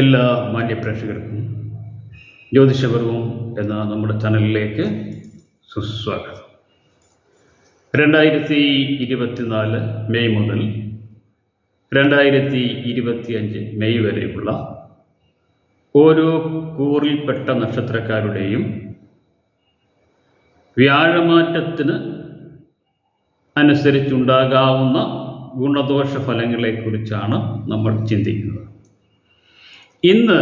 എല്ലാ മാന്യപ്രേക്ഷകർക്കും ജ്യോതിഷപർവം എന്ന നമ്മുടെ ചാനലിലേക്ക് സുസ്വാഗതം. രണ്ടായിരത്തി ഇരുപത്തിനാല് മെയ് മുതൽ രണ്ടായിരത്തി ഇരുപത്തിയഞ്ച് മെയ് വരെയുള്ള ഓരോ കൂറിൽപ്പെട്ട നക്ഷത്രക്കാരുടെയും വ്യാഴമാറ്റത്തിന് അനുസരിച്ചുണ്ടാകാവുന്ന ഗുണദോഷ ഫലങ്ങളെക്കുറിച്ചാണ് നമ്മൾ ചിന്തിക്കുന്നത്. ഇന്ന്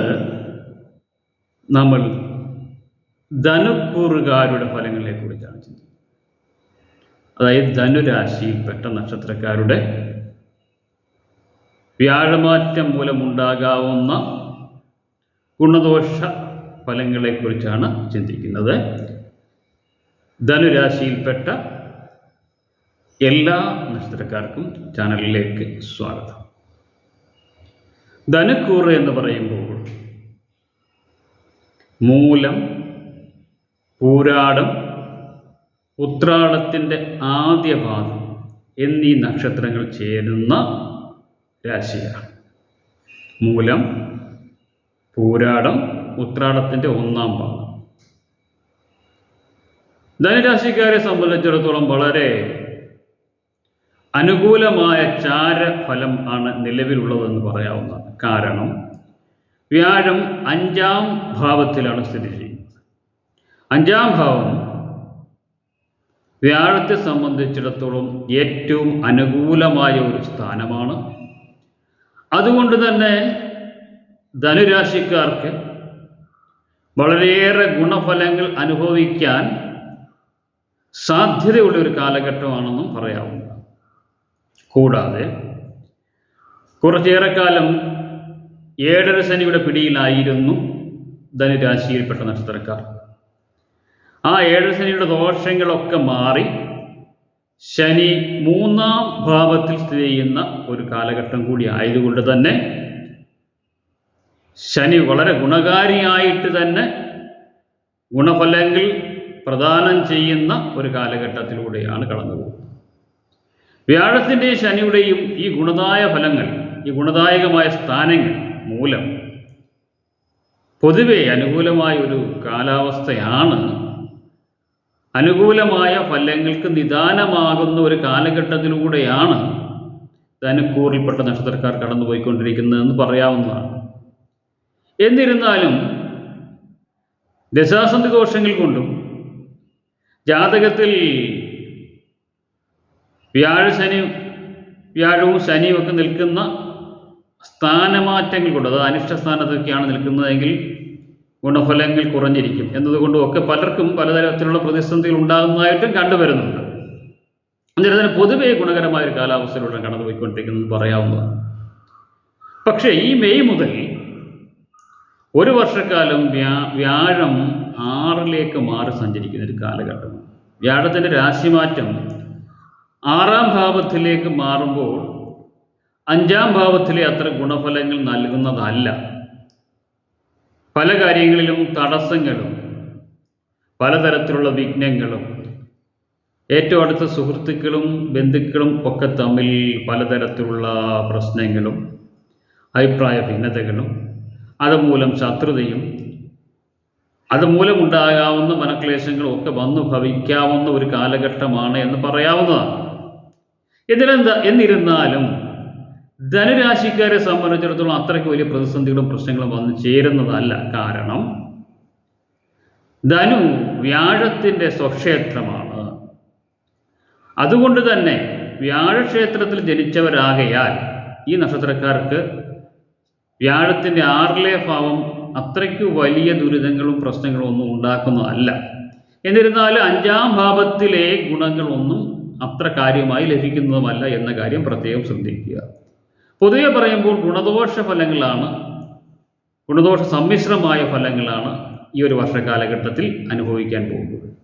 നമ്മൾ ധനുക്കൂറുകാരുടെ ഫലങ്ങളെക്കുറിച്ചാണ് ചിന്തിക്കുന്നത്. അതായത് ധനുരാശിയിൽപ്പെട്ട നക്ഷത്രക്കാരുടെ വ്യാഴമാറ്റം മൂലമുണ്ടാകാവുന്ന ഗുണദോഷ ഫലങ്ങളെക്കുറിച്ചാണ് ചിന്തിക്കുന്നത്. ധനുരാശിയിൽപ്പെട്ട എല്ലാ നക്ഷത്രക്കാർക്കും ചാനലിലേക്ക് സ്വാഗതം. ധനുക്കൂറ് എന്ന് പറയുമ്പോൾ മൂലം പൂരാടം ഉത്രാടത്തിന്റെ ആദ്യ ഭാഗം എന്നീ നക്ഷത്രങ്ങൾ ചേരുന്ന രാശിയാണ്. മൂലം പൂരാടം ഉത്രാടത്തിന്റെ ഒന്നാം പാദം. ധനുരാശിക്കാരെ സംബന്ധിച്ചിടത്തോളം വളരെ അനുകൂലമായ ചാരഫലം ആണ് നിലവിലുള്ളതെന്ന് പറയാവുന്നതാണ് കാരണം. വ്യാഴം അഞ്ചാം ഭാവത്തിലാണ് സ്ഥിതി ചെയ്യുന്നത്. അഞ്ചാം ഭാവം വ്യാഴത്തെ സംബന്ധിച്ചിടത്തോളം ഏറ്റവും അനുകൂലമായ ഒരു സ്ഥാനമാണ്. അതുകൊണ്ട് തന്നെ ധനുരാശിക്കാർക്ക് വളരെയേറെ ഗുണഫലങ്ങൾ അനുഭവിക്കാൻ സാധ്യതയുള്ള ഒരു കാലഘട്ടമാണെന്നും പറയാവുന്നതാണ് കൂടാതെ കുറച്ചേറെ കാലം ഏഴര ശനിയുടെ പിടിയിലായിരുന്നു ധനുരാശിയിൽപ്പെട്ട നക്ഷത്രക്കാർ. ആ ഏഴര ശനിയുടെ ദോഷങ്ങളൊക്കെ മാറി ശനി മൂന്നാം ഭാവത്തിൽ സ്ഥിതി ചെയ്യുന്ന ഒരു കാലഘട്ടം കൂടി ആയതുകൊണ്ട് തന്നെ ശനി വളരെ ഗുണകാരിയായിട്ട് തന്നെ ഗുണഫലങ്ങൾ പ്രദാനം ചെയ്യുന്ന ഒരു കാലഘട്ടത്തിലൂടെയാണ് കടന്നു പോകുന്നത് വ്യാഴത്തിന്റെയും ശനിയുടെയും ഈ ഗുണദായ ഫലങ്ങൾ ഈ ഗുണദായകമായ സ്ഥാനങ്ങൾ മൂലം പൊതുവെ അനുകൂലമായ ഒരു കാലാവസ്ഥയാണ്. അനുകൂലമായ ഫലങ്ങൾക്ക് നിദാനമാകുന്ന ഒരു കാലഘട്ടത്തിലൂടെയാണ് ധനുക്കൂറിൽപ്പെട്ട നക്ഷത്രക്കാർ കടന്നുപോയിക്കൊണ്ടിരിക്കുന്നതെന്ന് പറയാവുന്നതാണ്. എന്നിരുന്നാലും ദശാസന്ധി ദോഷങ്ങൾ കൊണ്ടും ജാതകത്തിൽ വ്യാഴശനി വ്യാഴവും ശനിയും ഒക്കെ നിൽക്കുന്ന സ്ഥാനമാറ്റങ്ങൾ കൊണ്ട് അതായത് അനിഷ്ട സ്ഥാനത്തൊക്കെയാണ് നിൽക്കുന്നതെങ്കിൽ ഗുണഫലങ്ങൾ കുറഞ്ഞിരിക്കും. എന്നതുകൊണ്ടും ഒക്കെ പലർക്കും പലതരത്തിലുള്ള പ്രതിസന്ധികൾ ഉണ്ടാകുന്നതായിട്ടും കണ്ടുവരുന്നുണ്ട്. എന്നിരുന്നാലും പൊതുവെ ഗുണകരമായ ഒരു കാലാവസ്ഥയിലൂടെ കടന്നുപോയിക്കൊണ്ടിരിക്കുന്നത് പറയാവുന്നതാണ്. പക്ഷേ ഈ മെയ് മുതൽ ഒരു വർഷക്കാലം വ്യാ വ്യാഴം ആറിലേക്ക് മാറി സഞ്ചരിക്കുന്ന ഒരു കാലഘട്ടമാണ്. വ്യാഴത്തിന്റെ രാശിമാറ്റം ആറാം ഭാവത്തിലേക്ക് മാറുമ്പോൾ അഞ്ചാം ഭാവത്തിലെ അത്ര ഗുണഫലങ്ങൾ നൽകുന്നതല്ല. പല കാര്യങ്ങളിലും തടസ്സങ്ങളും പലതരത്തിലുള്ള വിഘ്നങ്ങളും ഏറ്റവും അടുത്ത സുഹൃത്തുക്കളും ബന്ധുക്കളും ഒക്കെ തമ്മിൽ പലതരത്തിലുള്ള പ്രശ്നങ്ങളും അഭിപ്രായ ഭിന്നതകളും അതുമൂലം ശത്രുതയും അതുമൂലമുണ്ടാകാവുന്ന മനക്ലേശങ്ങളും ഒക്കെ വന്നു ഭവിക്കാവുന്ന ഒരു കാലഘട്ടമാണ് എന്ന് പറയാവുന്നതാണ്. എന്നിരുന്ന എന്നിരുന്നാലും ധനുരാശിക്കാരെ സംബന്ധിച്ചിടത്തോളം അത്രയ്ക്ക് വലിയ പ്രതിസന്ധികളും പ്രശ്നങ്ങളും വന്നു ചേരുന്നതല്ല. കാരണം ധനു വ്യാഴത്തിന്റെ സ്വക്ഷേത്രമാണ്. അതുകൊണ്ട് തന്നെ വ്യാഴക്ഷേത്രത്തിൽ ജനിച്ചവരാകയാൽ ഈ നക്ഷത്രക്കാർക്ക് വ്യാഴത്തിന്റെ ആറിലെ ഭാവം അത്രയ്ക്ക് വലിയ ദുരിതങ്ങളും പ്രശ്നങ്ങളും ഒന്നും ഉണ്ടാക്കുന്നതല്ല. എന്നിരുന്നാലും അഞ്ചാം ഭാവത്തിലെ ഗുണങ്ങളൊന്നും അത്ര കാര്യമായി ലഭിക്കുന്നതുമല്ല എന്ന കാര്യം പ്രത്യേകം ശ്രദ്ധിക്കുക. പൊതുവെ പറയുമ്പോൾ ഗുണദോഷ ഫലങ്ങളാണ് ഗുണദോഷ സമ്മിശ്രമായ ഫലങ്ങളാണ് ഈ ഒരു വർഷകാലഘട്ടത്തിൽ അനുഭവിക്കാൻ പോകുന്നത്.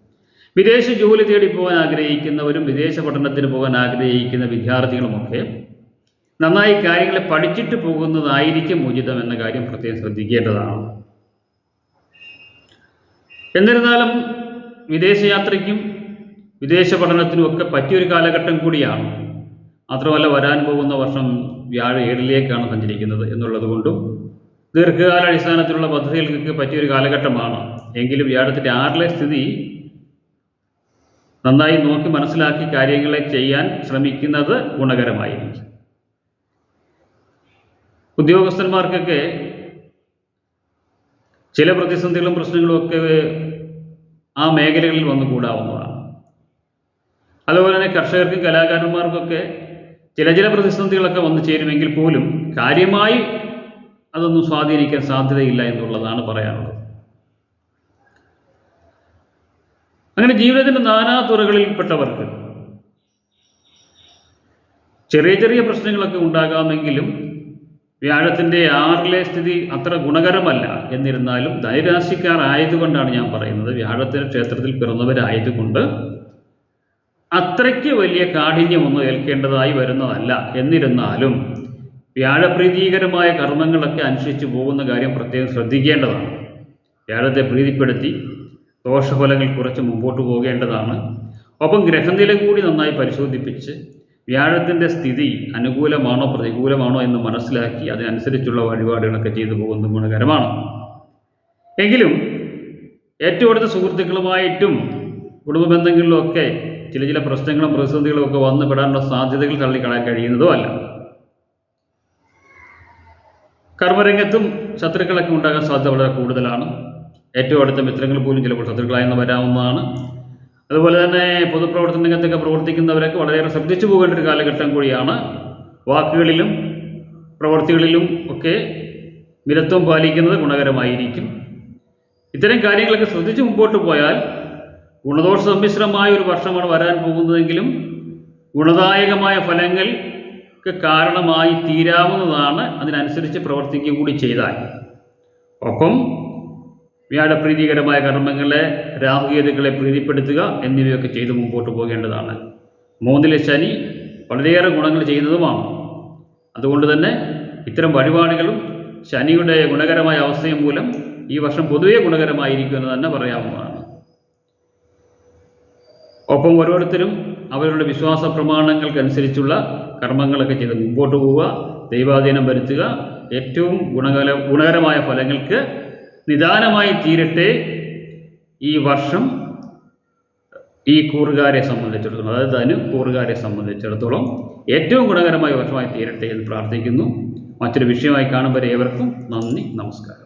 വിദേശ ജോലി തേടി പോകാൻ ആഗ്രഹിക്കുന്നവരും വിദേശ പഠനത്തിന് പോകാൻ ആഗ്രഹിക്കുന്ന വിദ്യാർത്ഥികളുമൊക്കെ നന്നായി കാര്യങ്ങളെ പഠിച്ചിട്ട് പോകുന്നതായിരിക്കും ഉചിതം എന്ന കാര്യം പ്രത്യേകം ശ്രദ്ധിക്കേണ്ടതാണ്. എന്നിരുന്നാലും വിദേശയാത്രയ്ക്കും വിദേശ പഠനത്തിനും ഒക്കെ പറ്റിയൊരു കാലഘട്ടം കൂടിയാണ്. മാത്രമല്ല വരാൻ പോകുന്ന വർഷം വ്യാഴ ഏഴിലേക്കാണ് സഞ്ചരിക്കുന്നത് എന്നുള്ളത് കൊണ്ടും ദീർഘകാല അടിസ്ഥാനത്തിലുള്ള പദ്ധതികൾക്ക് പറ്റിയൊരു കാലഘട്ടമാണ്. എങ്കിലും വ്യാഴത്തിന്റെ ആറിലെ സ്ഥിതി നന്നായി നോക്കി മനസ്സിലാക്കി കാര്യങ്ങളെ ചെയ്യാൻ ശ്രമിക്കുന്നത് ഗുണകരമായിരിക്കും. ഉദ്യോഗസ്ഥന്മാർക്കൊക്കെ ചില പ്രതിസന്ധികളും പ്രശ്നങ്ങളും ഒക്കെ ആ മേഖലകളിൽ വന്നു കൂടാവുന്നതാണ് അതുപോലെ തന്നെ കർഷകർക്കും കലാകാരന്മാർക്കൊക്കെ ചില ചില പ്രതിസന്ധികളൊക്കെ വന്നു ചേരുമെങ്കിൽ പോലും കാര്യമായി അതൊന്നും സ്വാധീനിക്കാൻ സാധ്യതയില്ല എന്നുള്ളതാണ് പറയാനുള്ളത്. അങ്ങനെ ജീവിതത്തിന്റെ നാനാ തുറകളിൽപ്പെട്ടവർക്ക് ചെറിയ ചെറിയ പ്രശ്നങ്ങളൊക്കെ ഉണ്ടാകാമെങ്കിലും വ്യാഴത്തിന്റെ ആറിലെ സ്ഥിതി അത്ര ഗുണകരമല്ല എന്നിരുന്നാലും ധൈരാശിക്കാർ ആയതുകൊണ്ടാണ് ഞാൻ പറയുന്നത്. വ്യാഴത്തിന്റെ ക്ഷേത്രത്തിൽ പിറന്നവരായതുകൊണ്ട് അത്രയ്ക്ക് വലിയ കാഠിന്യമൊന്നും ഏൽക്കേണ്ടതായി വരുന്നതല്ല. എന്നിരുന്നാലും വ്യാഴപ്രീതികരമായ കർമ്മങ്ങളൊക്കെ അനുഷ്ഠിച്ചു പോകുന്ന കാര്യം പ്രത്യേകം ശ്രദ്ധിക്കേണ്ടതാണ്. വ്യാഴത്തെ പ്രീതിപ്പെടുത്തി ദോഷഫലങ്ങൾ കുറച്ച് മുമ്പോട്ട് പോകേണ്ടതാണ്. ഒപ്പം ഗ്രഹനില കൂടി നന്നായി പരിശോധിപ്പിച്ച് വ്യാഴത്തിന്റെ സ്ഥിതി അനുകൂലമാണോ പ്രതികൂലമാണോ എന്ന് മനസ്സിലാക്കി അതിനനുസരിച്ചുള്ള വഴിപാടുകളൊക്കെ ചെയ്തു പോകുന്നത് ഗുണകരമാണ്. എങ്കിലും ഏറ്റവും അടുത്ത സുഹൃത്തുക്കളുമായിട്ടും കുടുംബ ബന്ധങ്ങളിലുമൊക്കെ ചില ചില പ്രശ്നങ്ങളും പ്രതിസന്ധികളും ഒക്കെ വന്നു പെടാനുള്ള സാധ്യതകൾ തള്ളിക്കളയാൻ കഴിയുന്നതും അല്ല. കർമ്മരംഗത്തും ശത്രുക്കളൊക്കെ ഉണ്ടാകാൻ സാധ്യത വളരെ കൂടുതലാണ്. ഏറ്റവും അടുത്ത മിത്രങ്ങൾ പോലും ചിലപ്പോൾ ശത്രുക്കളായെന്ന് വരാവുന്നതാണ്. അതുപോലെ തന്നെ പൊതുപ്രവർത്തന രംഗത്തൊക്കെ പ്രവർത്തിക്കുന്നവരൊക്കെ വളരെയേറെ ശ്രദ്ധിച്ചു പോകേണ്ട ഒരു കാലഘട്ടം കൂടിയാണ്. വാക്കുകളിലും പ്രവൃത്തികളിലും ഒക്കെ മിതത്വം പാലിക്കുന്നത് ഗുണകരമായിരിക്കും. ഇത്തരം കാര്യങ്ങളൊക്കെ ശ്രദ്ധിച്ച് മുമ്പോട്ട് പോയാൽ ഗുണദോഷ സമ്മിശ്രമായ ഒരു വർഷമാണ് വരാൻ പോകുന്നതെങ്കിലും ഗുണദായകമായ ഫലങ്ങൾക്ക് കാരണമായി തീരാവുന്നതാണ് അതിനനുസരിച്ച് പ്രവർത്തിക്കുക കൂടി ചെയ്താൽ. ഒപ്പം വ്യാഴപ്രീതികരമായ കർമ്മങ്ങളെ രാഹുകേതുക്കളെ പ്രീതിപ്പെടുത്തുക എന്നിവയൊക്കെ ചെയ്ത് മുമ്പോട്ട് പോകേണ്ടതാണ്. മൂന്നിലെ ശനി വളരെയേറെ ഗുണങ്ങൾ ചെയ്യുന്നതുമാണ്. അതുകൊണ്ട് തന്നെ ഇത്തരം വഴിപാടുകളും ശനിയുടെ ഗുണകരമായ അവസ്ഥയും മൂലം ഈ വർഷം പൊതുവെ ഗുണകരമായിരിക്കുമെന്ന് തന്നെ പറയാവുന്നതാണ്. ഒപ്പം ഓരോരുത്തരും അവരുടെ വിശ്വാസ പ്രമാണങ്ങൾക്കനുസരിച്ചുള്ള കർമ്മങ്ങളൊക്കെ ചെയ്ത് മുമ്പോട്ട് പോവുക ദൈവാധീനം വരുത്തുക ഏറ്റവും ഗുണകര ഗുണകരമായ ഫലങ്ങൾക്ക് നിദാനമായി തീരട്ടെ ഈ വർഷം ഈ കൂറുകാരെ സംബന്ധിച്ചിടത്തോളം അതായത് തന്നെ കൂറുകാരെ സംബന്ധിച്ചിടത്തോളം ഏറ്റവും ഗുണകരമായ വർഷമായി തീരട്ടെ എന്ന് പ്രാർത്ഥിക്കുന്നു. മറ്റൊരു വിഷയമായി കാണുമ്പോൾ ഏവർക്കും നന്ദി നമസ്കാരം.